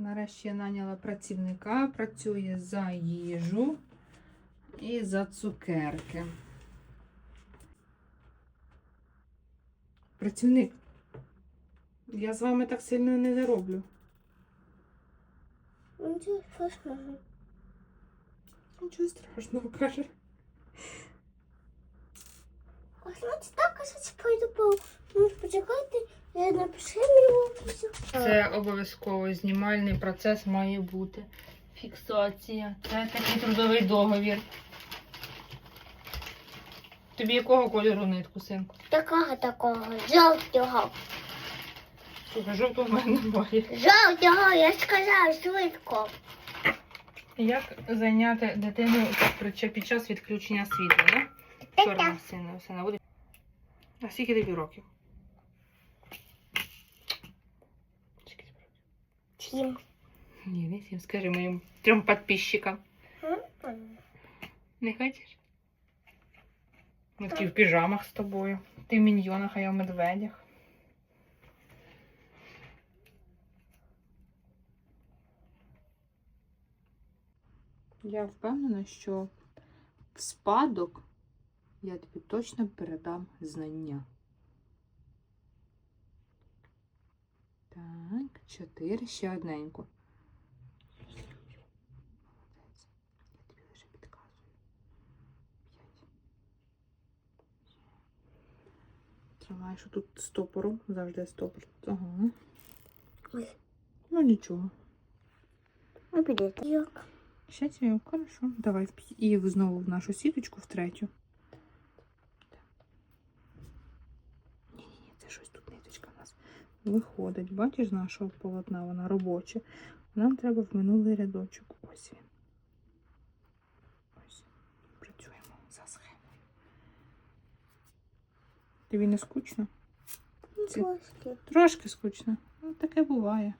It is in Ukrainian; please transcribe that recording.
Нарешті я наняла працівника, працює за їжу і за цукерки. Працівник, я з вами так сильно не зароблю. Нічого страшного. Нічого страшного, каже. А значить так, а пойду по... Ну, почекайте, я напишу. Це обов'язково знімальний процес має бути. Фіксація. Це такий трудовий договір. Тобі якого кольору нитку, синку? Такого, такого, жовтого. Слухай, жовтого в мене немає. Жовтого, я сказав, швидко. Як зайняти дитину під час відключення світла, да? Чорна сина, сина буде. А скільки тобі років? Скільки тобі років? Тім. Ні, не сім. Скажи моїм трьом підписчикам. Не хочеш? Ми такі в піжамах з тобою. Ти в міньйонах, а я в медведях. Я впевнена, що в спадок я тобі точно передам знання. Так, чотири, ще. П'ять. Тримай, що тут стопором, завжди стопор. Ага. Ну нічого. Ну. Ще цього, хорошо. Давай і знову в нашу сіточку, в третю. Виходить. Бачиш, з нашого полотна вона робоча. Нам треба в минулий рядочок. Ось він. Ось. Працюємо за схемою. Тобі не скучно? Ну, трошки. Трошки скучно. Ну, таке буває.